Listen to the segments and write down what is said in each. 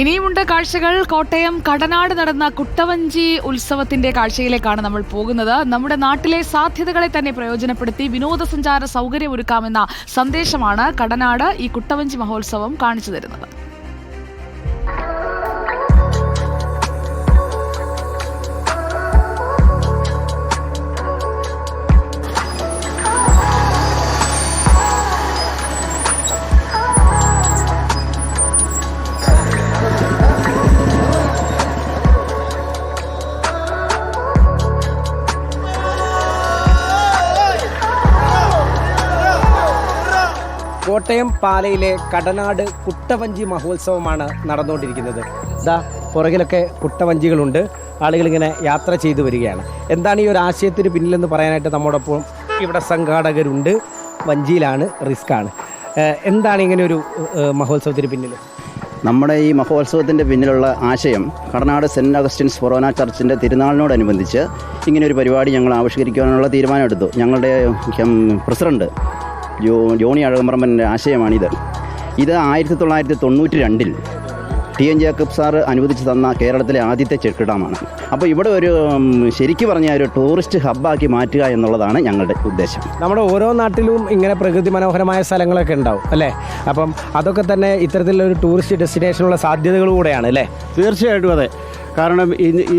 ഇനിയുമുണ്ട് കാഴ്ചകൾ. കോട്ടയം കടനാട് നടന്ന കുട്ടവഞ്ചി ഉത്സവത്തിന്റെ കാഴ്ചയിലേക്കാണ് നമ്മൾ പോകുന്നത്. നമ്മുടെ നാട്ടിലെ സാധ്യതകളെ തന്നെ പ്രയോജനപ്പെടുത്തി വിനോദസഞ്ചാര സൗകര്യം ഒരുക്കാമെന്ന സന്ദേശമാണ് കടനാട് ഈ കുട്ടവഞ്ചി മഹോത്സവം കാണിച്ചു തരുന്നത്. കോട്ടയം പാലയിലെ കടനാട് കുട്ടവഞ്ചി മഹോത്സവമാണ് നടന്നുകൊണ്ടിരിക്കുന്നത്. ഇതാ പുറകിലൊക്കെ കുട്ടവഞ്ചികളുണ്ട്. ആളുകൾ ഇങ്ങനെ യാത്ര ചെയ്തു വരികയാണ്. എന്താണ് ഈ ഒരു ആശയത്തിന് പിന്നിലെന്ന് പറയാനായിട്ട് നമ്മോടൊപ്പം ഇവിടെ സംഘാടകരുണ്ട്. വഞ്ചിയിലാണ് റിസ്ക്കാണ്. എന്താണ് ഇങ്ങനെ ഒരു മഹോത്സവത്തിന് പിന്നിൽ നമ്മുടെ ഈ മഹോത്സവത്തിന്റെ പിന്നിലുള്ള ആശയം കടനാട് സെന്റ് അഗസ്റ്റിൻസ് ഫൊറോന ചർച്ചിന്റെ തിരുനാളിനോടനുബന്ധിച്ച് ഇങ്ങനെ ഒരു പരിപാടി ഞങ്ങൾ ആവിഷ്കരിക്കുവാനുള്ള തീരുമാനമെടുത്തു. ഞങ്ങളുടെ പ്രസിഡന്റ് ജോ ജോണി അഴകമ്പറമ്പന്റെ ആശയമാണിത്. ഇത് ആയിരത്തി തൊള്ളായിരത്തി തൊണ്ണൂറ്റി രണ്ടിൽ ടി എൻ ജേക്കബ് സാർ അനുവദിച്ച് തന്ന കേരളത്തിലെ ആദ്യത്തെ ചെക്ക് ഡാമാണ്. അപ്പോൾ ഇവിടെ ഒരു ശരിക്കും ശരിക്ക് പറഞ്ഞാൽ ഒരു ടൂറിസ്റ്റ് ഹബ്ബാക്കി മാറ്റുക എന്നുള്ളതാണ് ഞങ്ങളുടെ ഉദ്ദേശം. നമ്മുടെ ഓരോ നാട്ടിലും ഇങ്ങനെ പ്രകൃതി മനോഹരമായ സ്ഥലങ്ങളൊക്കെ ഉണ്ടാവും അല്ലേ? അപ്പം അതൊക്കെ തന്നെ ഇത്തരത്തിലുള്ള ഒരു ടൂറിസ്റ്റ് ഡെസ്റ്റിനേഷനുള്ള സാധ്യതകൾ കൂടെയാണ് അല്ലേ? തീർച്ചയായിട്ടും അതെ. കാരണം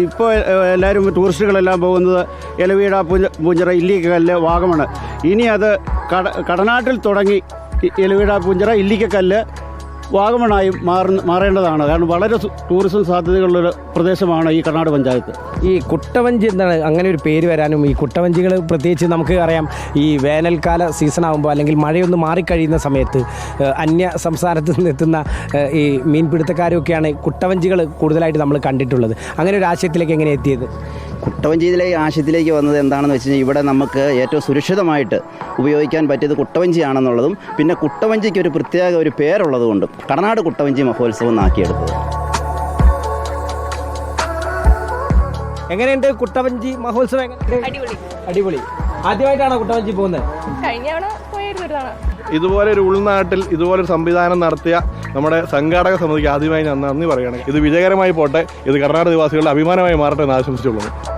ഇപ്പോൾ എല്ലാവരും ടൂറിസ്റ്റുകളെല്ലാം പോകുന്നത് എലവീട പുഞ്ച പുഞ്ചിറ ഇല്ലിക്കല്ല് വാഗമണ്. ഇനി അത് കട കടനാട്ടിൽ തുടങ്ങി ഇലവീട പൂഞ്ചിറ ഇല്ലിക്കല്ല് വാഗമണായി മാറുന്ന മാറേണ്ടതാണ്. കാരണം വളരെ ടൂറിസം സാധ്യതകളുള്ളൊരു പ്രദേശമാണ് ഈ കർണാട് പഞ്ചായത്ത്. ഈ കുട്ടവഞ്ചി എന്താണ്? അങ്ങനെ ഒരു പേര് വരാനും ഈ കുട്ടവഞ്ചികൾ പ്രത്യേകിച്ച് നമുക്ക് അറിയാം ഈ വേനൽക്കാല സീസൺ ആകുമ്പോൾ അല്ലെങ്കിൽ മഴയൊന്ന് മാറിക്കഴിയുന്ന സമയത്ത് അന്യ സംസ്ഥാനത്ത് നിന്ന് എത്തുന്ന ഏഹ്, ഈ മീൻപിടുത്തക്കാരൊക്കെയാണ് കുട്ടവഞ്ചികൾ കൂടുതലായിട്ട് നമ്മൾ കണ്ടിട്ടുള്ളത്. അങ്ങനെ ഒരു ആശയത്തിലേക്ക് എങ്ങനെ എത്തിയത്? കുട്ടവഞ്ചിയിലെ ആശയത്തിലേക്ക് വന്നത് എന്താണെന്ന് വെച്ച് കഴിഞ്ഞാൽ ഇവിടെ നമുക്ക് ഏറ്റവും സുരക്ഷിതമായിട്ട് ഉപയോഗിക്കാൻ പറ്റിയത് കുട്ടവഞ്ചിയാണെന്നുള്ളതും പിന്നെ കുട്ടവഞ്ചിക്ക് ഒരു പ്രത്യേക ഒരു പേരുള്ളത് കൊണ്ടും കടനാട് കുട്ടവഞ്ചി മഹോത്സവം എന്നാക്കിയെടുത്തത് എങ്ങനെയുണ്ട് കുട്ടവഞ്ചി മഹോത്സവം? അടിപൊളി. അടിപൊളി. ആദ്യമായിട്ടാണോ കുട്ടവഞ്ചി പോകുന്നത്? കഴിഞ്ഞ തവണ പോയായിരുന്നു ഒരു ഉൾനാട്ടിൽ ഇതുപോലെ ഒരു ഉൾനാട്ടിൽ സംവിധാനം നടത്തിയ നമ്മുടെ സംഘാടക സമിതിക്ക് ആദ്യമായി ഞാൻ നന്ദി പറയുകയാണ്. ഇത് വിജയകരമായി പോട്ടെ. ഇത് കർണാടക നിവാസികളുടെ അഭിമാനമായി മാറട്ടെ എന്ന് ആശംസിച്ചുകൊള്ളുന്നു.